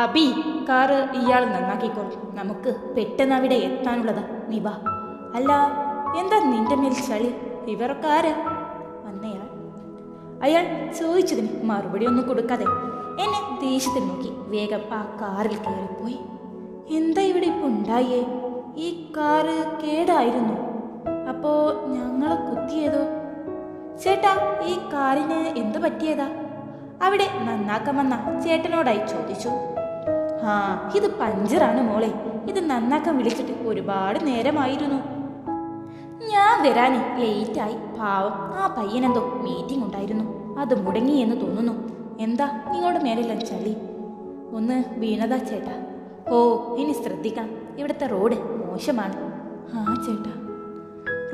Hampi car ഇയാൾ നന്നാക്കിക്കോളും നമുക്ക് പെട്ടെന്ന് അവിടെ എത്താനുള്ളതാ. നീ വാ. അല്ല എന്താ നിന്റെ മേൽ ചളി? ഇവരൊക്കെ ആര്? വന്നയാൾ അയാൾ ചോദിച്ചതിന് മറുപടി ഒന്നും കൊടുക്കാതെ എന്നെ ദേഷ്യത്തിൽ നോക്കി. വേഗം ആ കാറിൽ കയറിപ്പോയി. എന്താ ഇവിടെ ഇപ്പൊ ഉണ്ടായേ? ഈ കാറ് കേടായിരുന്നു. അപ്പോ ഞങ്ങളെ കുത്തിയതോ? ചേട്ടാ ഈ കാറിന് എന്ത് പറ്റിയതാ? അവിടെ നന്നാക്കാൻ വന്ന ചേട്ടനോടായി ചോദിച്ചു. ആ ഇത് പഞ്ചറാണ് മോളെ. ഇത് നന്നാക്കാൻ വിളിച്ചിട്ട് ഒരുപാട് നേരമായിരുന്നു. ഞാൻ വരാൻ ലേറ്റായി. പാവം ആ പയ്യനെന്തോ മീറ്റിംഗ് ഉണ്ടായിരുന്നു. അത് മുടങ്ങി എന്ന് തോന്നുന്നു. എന്താ നിങ്ങളുടെ മേലെല്ലാം ചളി? ഒന്ന് വീണതാ ചേട്ടാ. ഓ ഇനി ശ്രദ്ധിക്കണം. ഇവിടുത്തെ റോഡ് മോശമാണ്. ആ ചേട്ടാ.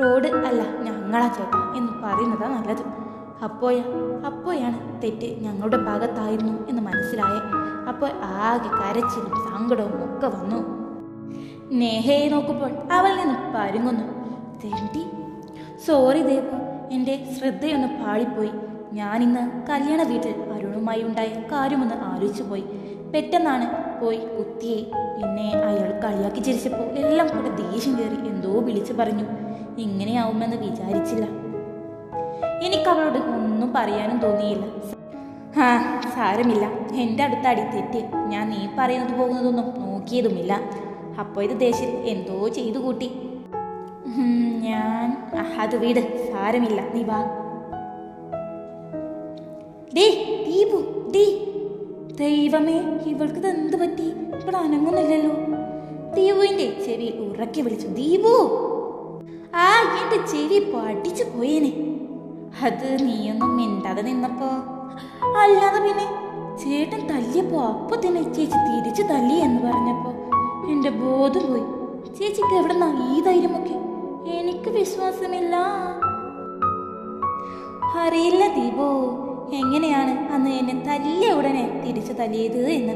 റോഡ് അല്ല ഞങ്ങളാ ചേട്ടാ എന്ന് പറയുന്നതാ നല്ലത്. അപ്പോയാ അപ്പോയാണ് തെറ്റ് ഞങ്ങളുടെ ഭാഗത്തായിരുന്നു എന്ന് മനസ്സിലായേ. അപ്പോൾ ആകെ കരച്ചിലും സങ്കടവും ഒക്കെ വന്നു. നേഹയെ നോക്കുമ്പോൾ അവൾ നിന്ന് പരുങ്ങുന്നു. തെണ്ടി സോറി ദേവ എന്റെ ശ്രദ്ധയൊന്ന് പാളിപ്പോയി. ഞാനിന്ന് കല്യാണ വീട്ടിൽ അരുണുമായി ഉണ്ടായ കാര്യമൊന്ന് ആലോചിച്ചു പോയി പെട്ടെന്നാണ് പോയി കുത്തിയെ. പിന്നെ അയാൾ കളിയാക്കി ചിരിച്ചപ്പോൾ എല്ലാം കൂടെ ദേഷ്യം കയറി എന്തോ വിളിച്ചു പറഞ്ഞു. ഇങ്ങനെയാവുമെന്ന് വിചാരിച്ചില്ല. എനിക്ക് അവളോട് ഒന്നും പറയാനും തോന്നിയില്ല. ആ സാരമില്ല. എന്റെ അടുത്ത അടി തെറ്റ്. ഞാൻ നീ പറയുന്നത് പോകുന്നതൊന്നും നോക്കിയതുമില്ല. അപ്പോൾ ഇത് ദേശി എന്തോ ചെയ്തു കൂട്ടി. ഞാൻ അത് വീട്. സാരമില്ല. നീ വാ. ദൈവമേ ഇവൾക്ക് ഇത് എന്ത് പറ്റി? ഇവിടെ അനങ്ങുന്നില്ലല്ലോ. ദീപുവിന്റെ ചെവി ഉറക്കി വിളിച്ചു. ദീപു! ആ എന്റെ ചെവി പഠിച്ചു പോയേനെ. അത് നീയൊന്നും മിണ്ടാതെ നിന്നപ്പോ? അല്ലാതെ പിന്നെ ചേട്ടൻ തല്ലിയപ്പോ അപ്പൊ തന്നെ ചേച്ചി തിരിച്ചു തല്ലി എന്ന് പറഞ്ഞപ്പോ എന്റെ ബോധം പോയി. ചേച്ചിക്ക് എവിടെ ഈ ധൈര്യമൊക്കെ? എനിക്ക് വിശ്വാസമില്ല. അറിയില്ല ദീപു എങ്ങനെയാണ് അന്ന് എന്നെ തല്ലിയ ഉടനെ തിരിച്ചു തല്ലിയത് എന്ന്?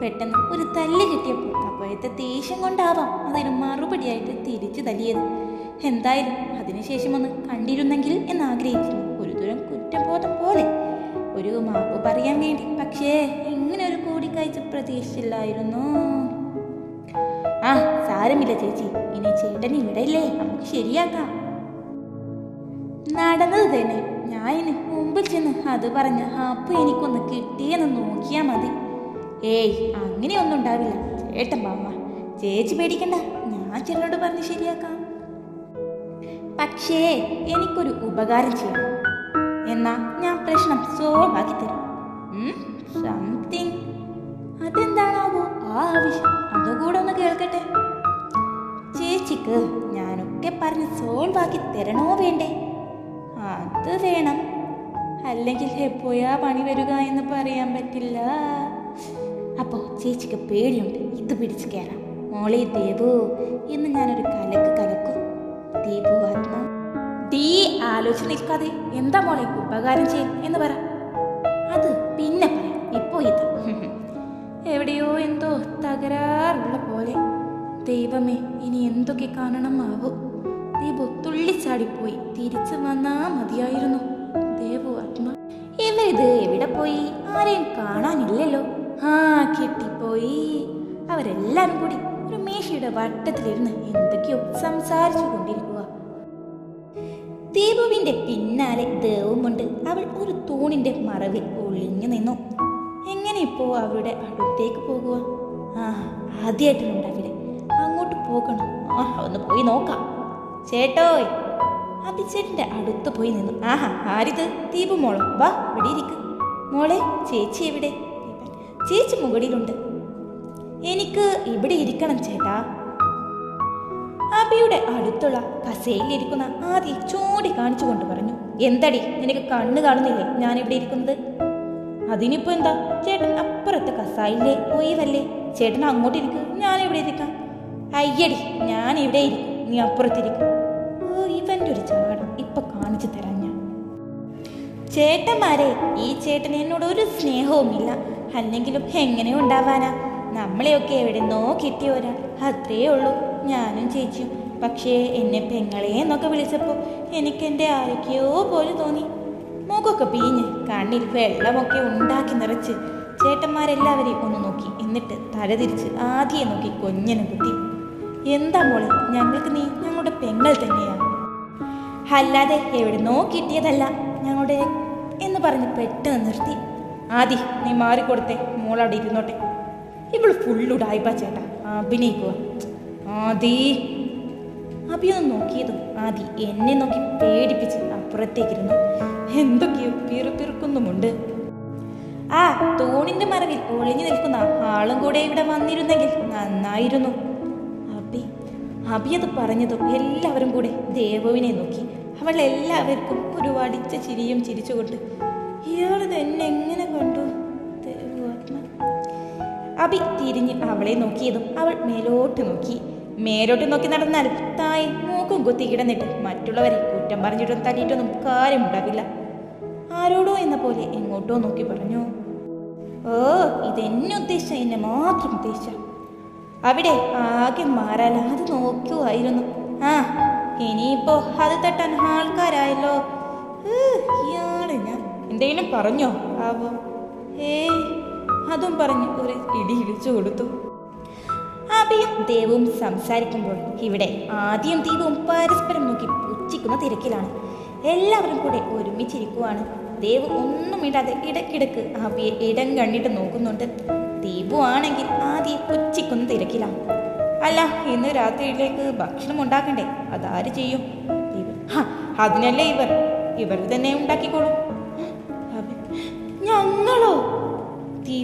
പെട്ടെന്ന് ഒരു തല്ല് കിട്ടിയപ്പോൾ അപ്പോഴത്തെ ദേഷ്യം കൊണ്ടാവാം അതിന് മറുപടിയായിട്ട് തിരിച്ചു തല്ലിയത്. എന്തായാലും അതിനുശേഷം ഒന്ന് കണ്ടിരുന്നെങ്കിൽ എന്ന് ആഗ്രഹിക്കുന്നു. ഒരു ദൂരം കുറ്റബോധം പോലെ. ഒരു മാപ്പ് പറയാൻ വേണ്ടി. പക്ഷേ ഇങ്ങനെ ഒരു കൂടിക്കാഴ്ച പ്രതീക്ഷിച്ചില്ലായിരുന്നു. ആ സാരമില്ല ചേച്ചി. ഇനി ചേട്ടൻ ഇവിടെ ഇല്ലേ നമുക്ക് ശരിയാക്കാം. നടന്നത് തന്നെ. ഞാൻ ഇനി മുമ്പിൽ ചെന്ന് അത് പറഞ്ഞ അപ്പൊ എനിക്കൊന്ന് കിട്ടിയെന്ന് നോക്കിയാ മതി. ഏയ് അങ്ങനെയൊന്നും ഉണ്ടാവില്ല. ചേട്ടൻ ബാമ്മ ചേച്ചി പേടിക്കണ്ട. ഞാൻ ചേട്ടനോട് പറഞ്ഞ് ശരിയാക്കാം. പക്ഷേ എനിക്കൊരു ഉപകാരം ചെയ്യണം എന്നാ ഞാൻ പ്രശ്നം സോൾവ് ആക്കി തരും. സംതിങ് അതെന്താണാവോ ആ ആവശ്യം. അതുകൂടെ ഒന്ന് കേൾക്കട്ടെ. ചേച്ചിക്ക് ഞാനൊക്കെ പറഞ്ഞ് സോൾവ് ആക്കി തരണോ വേണ്ടേ? അത് വേണം. അല്ലെങ്കിൽ എപ്പോയാ പണി വരിക എന്ന് പറയാൻ പറ്റില്ല. അപ്പോ ചേച്ചിക്ക് പേടിയുണ്ട്. ഇത് പിടിച്ച് കയറാം മോളെ ദേവു ഇന്ന് ഞാനൊരു കലക്ക് കലക്കും. ദീപു ആത്മ. തീ ആലോചന നിൽക്കാതെ എന്താ മോളെ ഉപകാരം ചെയ്യും എന്ന് പറ. അത് പിന്നെ പറയാം. ഇപ്പോ ഇത്. എവിടെയോ എന്തോ തകരാറുള്ള പോലെ. ദൈവമേ ഇനി എന്തൊക്കെ കാണണമാവോ? ദീപു തുള്ളിച്ചാടിപ്പോയി തിരിച്ചു വന്നാ മതിയായിരുന്നു. ദേവു ആത്മ. ഇവരിത് എവിടെ പോയി? ആരെയും കാണാനില്ലല്ലോ. ആ കിട്ടിപ്പോയി. അവരെല്ലാരും കൂടി ഒരു മേശയുടെ വട്ടത്തിലിരുന്ന് എന്തൊക്കെയോ സംസാരിച്ചു കൊണ്ടിരിക്കുക ദീപുവിന്റെ പിന്നാലെ ദേവുമുണ്ട്. അവൾ ഒരു തൂണിന്റെ മറവിൽ ഒളിഞ്ഞു നിന്നു. എങ്ങനെ ഇപ്പോ അവരുടെ അടുത്തേക്ക് പോകുക ആ ആദ്യമായിട്ടുണ്ട് അവിടെ അങ്ങോട്ട് പോകണം. ആ ഒന്ന് പോയി നോക്കാം. ചേട്ടോ അഭിച്ചേട്ടന്റെ അടുത്ത് പോയി നിന്നു. ആഹാ ആരിത്? ദീപു മോളോ വാ ഇവിടെ ഇരിക്ക് മോളെ ചേച്ചി എവിടെ? ചേച്ചി മുകളിലുണ്ട്. എനിക്ക് ഇവിടെ ഇരിക്കണം ചേട്ടാ. അബിയുടെ അടുത്തുള്ള കസേലിരിക്കുന്ന ചൂടി കാണിച്ചു കൊണ്ട് പറഞ്ഞു എന്തടി നിനക്ക് കണ്ണ് കാണുന്നില്ലേ? ഞാൻ ഇവിടെ ഇരിക്കുന്നത്. അതിനിപ്പോ എന്താ? ചേട്ടൻ അപ്പുറത്തെ കസായില്ലേ ഒയിവല്ലേ ചേട്ടൻ അങ്ങോട്ട് ഇരിക്കും ഞാൻ ഇവിടെ ഇരിക്കാം. അയ്യടി ഞാൻ ഇവിടെ ഇരിക്കും നീ അപ്പുറത്തിരിക്കും. ഓ ഇവന്റെ ഒരു ചാടം ഇപ്പൊ കാണിച്ചു തരാം ഞാൻ. ചേട്ടന്മാരെ ഈ ചേട്ടൻ എന്നോട് ഒരു സ്നേഹവുമില്ല. അല്ലെങ്കിലും എങ്ങനെ ഉണ്ടാവാനാ നമ്മളെയൊക്കെ എവിടെന്നോ കിട്ടിയ ഒരാൾ. അത്രേ ഉള്ളൂ. ഞാനും ചേച്ചിയും. പക്ഷേ എന്നെ പെങ്ങളെ എന്നൊക്കെ വിളിച്ചപ്പോൾ എനിക്ക് എന്റെ ആരൊക്കെയോ പോലെ തോന്നി. മുഖമൊക്കെ പീഞ്ഞ് കണ്ണിൽ വെള്ളമൊക്കെ ഉണ്ടാക്കി നിറച്ച് ചേട്ടന്മാരെല്ലാവരെയും ഒന്ന് നോക്കി. എന്നിട്ട് തലതിരിച്ച് ആദ്യം നോക്കി കൊഞ്ഞനെ കുത്തി. എന്താ മോളെ? ഞങ്ങൾക്ക് നീ ഞങ്ങളുടെ പെങ്ങൾ തന്നെയാണ് അല്ലാതെ എവിടുന്നോ കിട്ടിയതല്ല. ഞങ്ങളുടെ എന്ന് പറഞ്ഞ് പെട്ടെന്ന് നിർത്തി. ആദി നീ മാറിക്കൊടുത്തേ. മോളവിടെ ഇരുന്നോട്ടെ. ഇവൾ ഫുള്ളുടായ്പ ചേട്ടാ. അഭിനയിക്കുക ആദി. അഭി ഒന്ന് നോക്കിയതും ആദി എന്നെ നോക്കി പേടിപ്പിച്ച് അപ്പുറത്തേക്കിരുന്നു. എന്തൊക്കെയോ പിറുപിറുക്കുന്നുമുണ്ട് ആ തോണിന്റെ മറവിൽ ഒളിഞ്ഞു നിൽക്കുന്ന ആളും കൂടെ ഇവിടെ വന്നിരുന്നെങ്കിൽ നന്നായിരുന്നു. അബി അബി അത് പറഞ്ഞതും എല്ലാവരും കൂടെ ദേവുവിനെ നോക്കി. അവൾ എല്ലാവർക്കും ഒരു വടിച്ച ചിരിയും ചിരിച്ചുകൊണ്ട് ഇയാൾ തന്നെ എങ്ങനെ കണ്ടു? അബി തിരിഞ്ഞ് അവളെ നോക്കിയതും അവൾ മേലോട്ട് നോക്കി. മേലോട്ട് നോക്കി നടന്നാൽ തായി മൂക്കും കുത്തി കിടന്നിട്ട് മറ്റുള്ളവരെ കുറ്റം പറഞ്ഞിട്ടും തല്ലിയിട്ടൊന്നും കാര്യമുണ്ടാവില്ല. ആരോടോ എന്ന പോലെ എങ്ങോട്ടോ നോക്കി പറഞ്ഞു. ഓ ഇതെന്നെ ഉദ്ദേശിച്ച എന്നെ മാത്രം ഉദ്ദേശിച്ച. അവിടെ ആകെ മാറാലാതെ നോക്കുമായിരുന്നു ആ ഇനിയിപ്പോ അത് തട്ടാൻ ആൾക്കാരായല്ലോ. ഇയാൾ ഞാൻ എന്തെങ്കിലും പറഞ്ഞോ? ആവോ ഏയ് അതും പറഞ്ഞ് ഒരു ഇടി ഇടിച്ചു കൊടുത്തു. അഭിയും ദേവവും സംസാരിക്കുമ്പോൾ ഇവിടെ ആദ്യം ദീപവും പരസ്പരം നോക്കി പുച്ഛിക്കുന്ന തിരക്കിലാണ്. എല്ലാവരും കൂടെ ഒരുമിച്ചിരിക്കുവാണ്. ദേവ് ഒന്നും ഇടാതെ ഇടയ്ക്കിടക്ക് അഭിയെ ഇടം കണ്ടിട്ട് നോക്കുന്നുണ്ട്. ദീപു ആണെങ്കിൽ ആദ്യം പുച്ഛിക്കുന്ന തിരക്കിലാണ് അല്ല ഇന്ന് രാത്രിയിലേക്ക് ഭക്ഷണം ഉണ്ടാക്കണ്ടേ? അതാര് ചെയ്യും? ഹാ അതിനല്ലേ ഇവർ? ഇവർ തന്നെ ഉണ്ടാക്കിക്കോളും.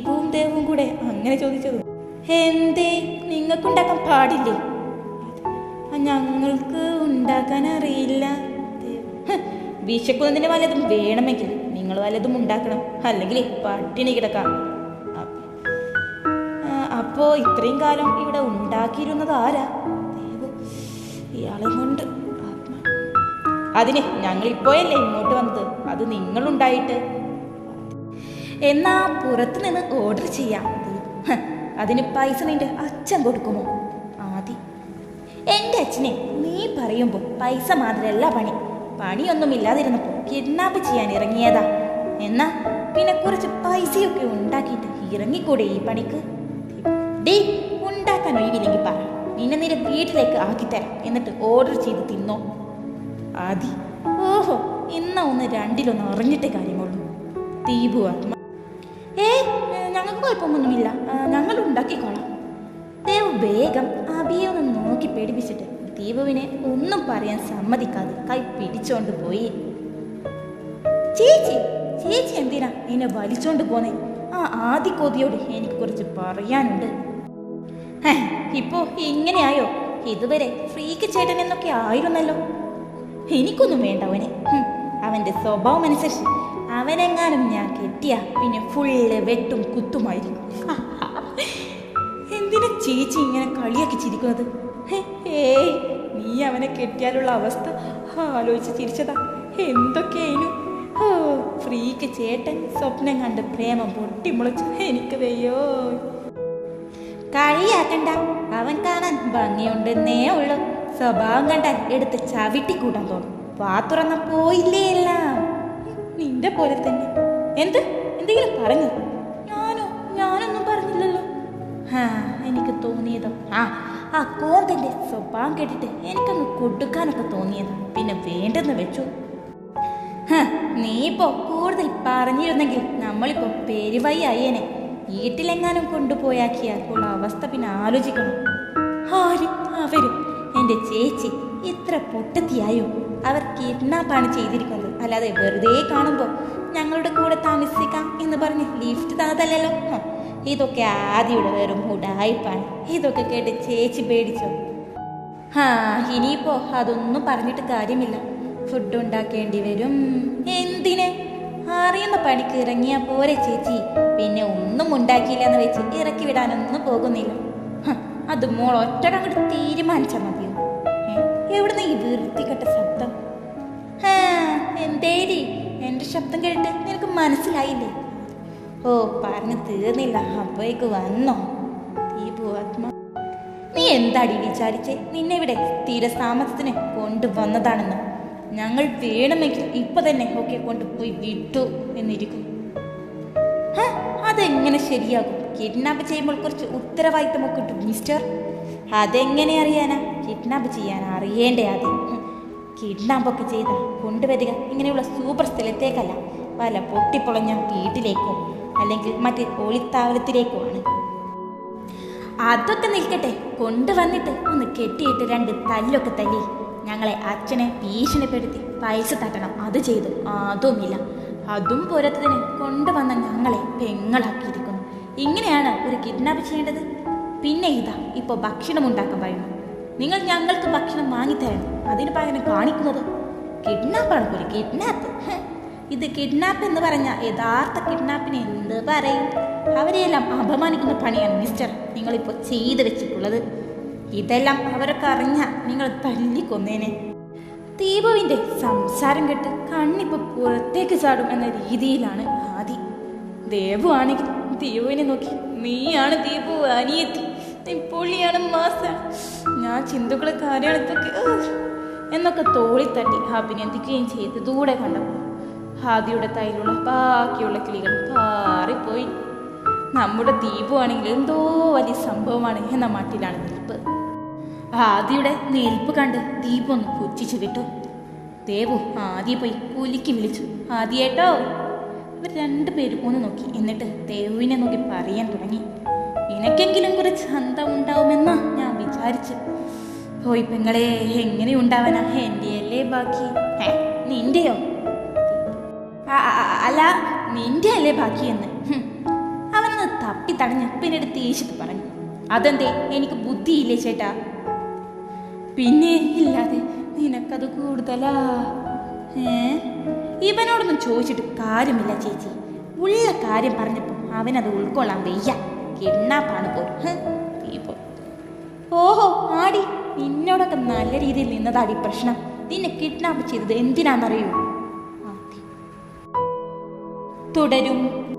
ദീപവും ദേവും കൂടെ അങ്ങനെ ചോദിച്ചത്. എന്തേ നിങ്ങൾക്കുണ്ടാക്കാൻ പാടില്ലേ? "ആ, ഞങ്ങൾക്ക് ഉണ്ടാക്കാൻ അറിയില്ല. വിശക്കുന്നതിന് വല്ലതും വേണമെങ്കിൽ നിങ്ങൾ വല്ലതും ഉണ്ടാക്കണം. അല്ലെങ്കിൽ പട്ടിണി കിടക്കാം. അപ്പോൾ അപ്പോ ഇത്രയും കാലം ഇവിടെ ഉണ്ടാക്കിയിരുന്നത് ആരാ? ഇയാളെ കൊണ്ട്. അതിന് ഞങ്ങൾ ഇപ്പോഴല്ലേ ഇങ്ങോട്ട് വന്നത്? അത് നിങ്ങളുണ്ടായിട്ട് എന്നാ പുറത്ത് നിന്ന് ഓർഡർ ചെയ്യാം അതിന് പൈസ നിന്റെ അച്ഛൻ കൊടുക്കുമോ? ആദി എന്റെ അച്ഛനെ നീ പറയുമ്പോൾ പൈസ മാത്രമല്ല പണി. പണിയൊന്നും ഇല്ലാതിരുന്നപ്പോ കിഡ്നാപ്പ് ചെയ്യാൻ ഇറങ്ങിയതാ. എന്നാ പിന്നെ കുറച്ച് പൈസയൊക്കെ ഉണ്ടാക്കിയിട്ട് ഇറങ്ങിക്കൂടെ ഈ പണിക്ക്? ഡേ ഉണ്ടാക്കാൻ ഒഴിവില്ലെങ്കിൽ പറ. നിന്നെ നിന്റെ വീട്ടിലേക്ക് ആക്കിത്തരാം. എന്നിട്ട് ഓർഡർ ചെയ്ത് തിന്നോ. ആദി ഓഹോ ഇന്ന ഒന്ന് രണ്ടിലൊന്ന് അറിഞ്ഞിട്ടേ കാര്യമുള്ളൂ. ദീപു ആത്മ ഏ ഞങ്ങൾക്ക് കുഴപ്പമൊന്നുമില്ല. ഞങ്ങൾ ഉണ്ടാക്കിക്കോളാം. ദേവ് വേഗം അബിയെ ഒന്ന് നോക്കി പേടിപ്പിച്ചിട്ട് ദീപുവിനെ ഒന്നും പറയാൻ സമ്മതിക്കാതെ കൈ പിടിച്ചോണ്ട് പോയി. ചേച്ചി ചേച്ചി എന്തിനാ എന്നെ വലിച്ചോണ്ട് പോന്നേ? ആ ആദി കൊതിയോട് എനിക്ക് കുറച്ച് പറയാനുണ്ട്. ഇപ്പോ ഇങ്ങനെയായോ? ഇതുവരെ ഫ്രീക്ക് ചേട്ടൻ എന്നൊക്കെ ആയിരുന്നല്ലോ. എനിക്കൊന്നും വേണ്ട അവനെ. അവന്റെ സ്വഭാവം അനുസരിച്ച് അവനെങ്ങാനും ഞാൻ കെട്ടിയ പിന്നെ ഫുള്ള് വെട്ടും കുത്തുമായിരിക്കും. എന്തിനാ ചേച്ചി ഇങ്ങനെ കളിയാക്കി ചിരിക്കുന്നത്? ഏയ് നീ അവനെ കെട്ടിയാലുള്ള അവസ്ഥ ആലോചിച്ച് ചിരിച്ചതാ. എന്തൊക്കെയായിരുന്നു ഓ ഫ്രീക്ക് ചേട്ടൻ സ്വപ്നം കണ്ട് പ്രേമം പൊട്ടിമുളച്ചു. എനിക്ക് വയ്യോ. കളിയാക്കണ്ട. അവൻ കാണാൻ ഭംഗിയുണ്ടെന്നേ ഉള്ളു. സ്വഭാവം കണ്ടാൽ എടുത്ത് ചവിട്ടിക്കൂട്ടാൻ തോന്നും. വാ തുറന്ന പോയില്ലേ എല്ലാം. നിന്റെ പോലെ തന്നെ. എന്ത്? എന്തെങ്കിലും പറഞ്ഞു? ഞാനോ? ഞാനൊന്നും പറഞ്ഞില്ലല്ലോ. ആ എനിക്ക് തോന്നിയതോ ആ ആ കോന്തന്റെ സ്വഭാവം കേട്ടിട്ട് എനിക്കൊന്ന് കൊടുക്കാനൊക്കെ തോന്നിയത്. പിന്നെ വേണ്ടെന്ന് വെച്ചു. നീ ഇപ്പോ കൂടുതൽ പറഞ്ഞിരുന്നെങ്കിൽ നമ്മളിപ്പോ പെരുവൈ അയ്യനെ വീട്ടിലെങ്ങാനും കൊണ്ടുപോയാക്കിയാക്കുള്ള അവസ്ഥ പിന്നെ ആലോചിക്കണം. ആര്? അവരും? എന്റെ ചേച്ചി. ഇത്ര പൊട്ടത്തിയായോ? അവർ കിഡ്നാപ്പാണ് ചെയ്തിരിക്കുന്നത്. അല്ലാതെ വെറുതെ കാണുമ്പോൾ ഞങ്ങളുടെ കൂടെ താമസിക്കാം എന്ന് പറഞ്ഞ് ലിഫ്റ്റ് തന്നതല്ലല്ലോ. ഇതൊക്കെ ആദ്യയുടെ വെറും ഉടായിപ്പാണ് ഇതൊക്കെ കേട്ട് ചേച്ചി പേടിച്ചോ. ഹാ ഇനിയിപ്പോ അതൊന്നും പറഞ്ഞിട്ട് കാര്യമില്ല. ഫുഡ് ഉണ്ടാക്കേണ്ടി വരും. എന്തിനെ? അറിയുന്ന പണിക്ക് ഇറങ്ങിയാ പോരെ ചേച്ചി. പിന്നെ ഒന്നും ഉണ്ടാക്കിയില്ല എന്ന് വെച്ച് ഇറക്കി വിടാനൊന്നും പോകുന്നില്ല. അത് മോൾ ഒറ്റക്കങ്ങോട്ട് തീരുമാനിച്ചാൽ മതിയോ? എവിടുന്ന് ഈ വൃത്തികെട്ട ശബ്ദം? എന്തേരി? എന്റെ ശബ്ദം കേട്ട് നിനക്ക് മനസ്സിലായില്ലേ? ഓ പറഞ്ഞു തീർന്നില്ല. അപ്പോഴേക്ക് വന്നോ. ഈ ഭൂവാത്മാ. നീ എന്താടി വിചാരിച്ചേ? നിന്നെ ഇവിടെ സ്ഥിരതാമസത്തിന് കൊണ്ടുവന്നതാണെന്ന്. ഞങ്ങൾ വേണമെങ്കിൽ ഇപ്പൊ തന്നെ ഒക്കെ കൊണ്ടുപോയി വിട്ടു എന്നിരിക്കും. അതെങ്ങനെ ശരിയാകും? കിഡ്നാപ്പ് ചെയ്യുമ്പോൾ കുറച്ച് ഉത്തരവാദിത്തമൊക്കെ കിട്ടും മിസ്റ്റർ. അതെങ്ങനെ അറിയാനാ? കിഡ്നാപ്പ് ചെയ്യാൻ അറിയേണ്ടേ ആദ്യം? കിഡ്നാപ്പൊക്കെ ചെയ്ത കൊണ്ടുവരിക. ഇങ്ങനെയുള്ള സൂപ്പർ സ്ഥലത്തേക്കല്ല. വല്ല പൊട്ടിപ്പൊളഞ്ഞ വീട്ടിലേക്കോ അല്ലെങ്കിൽ മറ്റ് ഒളിത്താവളത്തിലേക്കോ ആണ്. അതൊക്കെ നിൽക്കട്ടെ. കൊണ്ടുവന്നിട്ട് ഒന്ന് കെട്ടിയിട്ട് രണ്ട് തല്ലൊക്കെ തല്ലി. ഞങ്ങളെ അച്ഛനെ ഭീഷണിപ്പെടുത്തി പൈസ തട്ടണം. അത് ചെയ്തു. അതുമില്ല. അതും പോരാത്തതിന് കൊണ്ടുവന്ന ഞങ്ങളെ പെങ്ങളാക്കിയിരിക്കുന്നു. ഇങ്ങനെയാണ് ഒരു കിഡ്നാപ്പ് ചെയ്യേണ്ടത്. പിന്നെ ഇതാ. ഇപ്പോൾ ഭക്ഷണം ഉണ്ടാക്കാൻ പറയുന്നു. നിങ്ങൾ ഞങ്ങൾക്ക് ഭക്ഷണം വാങ്ങിത്തരണം അതിന് പകരം കാണിക്കുന്നത് കിഡ്നാപ്പാണ് ഒരു കിഡ്നാപ്പ്. ഇത് കിഡ്നാപ്പ് എന്ന് പറഞ്ഞ യഥാർത്ഥ കിഡ്നാപ്പിന് എന്ത് പറയും? അവരെയെല്ലാം അപമാനിക്കുന്ന പണിയാണ് മിസ്റ്റർ നിങ്ങളിപ്പോൾ ചെയ്തു വെച്ചിട്ടുള്ളത്. ഇതെല്ലാം അവരൊക്കെ അറിഞ്ഞ നിങ്ങൾ തല്ലിക്കൊന്നേനെ. ദീപുവിന്റെ സംസാരം കേട്ട് കണ്ണിപ്പോൾ പുറത്തേക്ക് ചാടും എന്ന രീതിയിലാണ് ആദി. ദേവു ആണെങ്കിൽ ദീപുവിനെ നോക്കി നീയാണ് ദീപു അനിയത്തി. നീ പൊള്ളിയാണ് മാസ ഞാൻ ഇതൊക്കെ ഉഹ്. എന്നൊക്കെ തോളി തട്ടി അഭിനന്ദിക്കുകയും ചെയ്തതൂടെ കണ്ടപ്പോൾ ഹാദിയുടെ തൈലുള്ള ബാക്കിയുള്ള കിളികൾ പാറിപ്പോയി നമ്മുടെ ദ്വീപുവാണെങ്കിൽ എന്തോ വലിയ സംഭവമാണ് എന്ന മട്ടിലാണ് നിൽപ്പ്. ആദിയുടെ നിൽപ്പ് കണ്ട് ദീപു ഒന്ന് പുച്ഛിച്ചു വിട്ടു. ദേവു ആദ്യ പോയി കുലിക്ക് വിളിച്ചു. ആദ്യേട്ടോ ഇവർ രണ്ടുപേരും ഒന്ന് നോക്കി. എന്നിട്ട് ദേവുവിനെ നോക്കി പറയാൻ തുടങ്ങി. നിനക്കെങ്കിലും കുറച്ച് അന്തം ഞാൻ വിചാരിച്ചു ഓയ് പെങ്ങളെ എങ്ങനെ ഉണ്ടാവാനാ എന്റെ അല്ലേ ബാക്കി നിന്റെയോ അല്ല നിന്റെ അല്ലേ ബാക്കിയെന്ന്. അവനൊന്ന് തപ്പി തടഞ്ഞ് പിന്നെടുത്ത് ദേഷ്യത്ത് പറഞ്ഞു. അതെന്തേ? എനിക്ക് ബുദ്ധിയില്ലേ ചേട്ടാ? പിന്നെ ഇല്ലാതെ നിനക്കത് കൂടുതലാ? ഏ? ഇവനോടൊന്നും ചോദിച്ചിട്ട് കാര്യമില്ല ചേച്ചി. ഉള്ള കാര്യം പറഞ്ഞപ്പോൾ അവനത് ഉൾക്കൊള്ളാൻ വയ്യ. കിഡ്നാപ്പാണ് പോലും. ദീപം. ഓഹോ ആടി നിന്നോടൊക്കെ നല്ല രീതിയിൽ നിന്നതാടി പ്രശ്നം. നിന്നെ കിഡ്നാപ്പ് ചെയ്തത് എന്തിനാണെന്നറിയൂ തുടരും.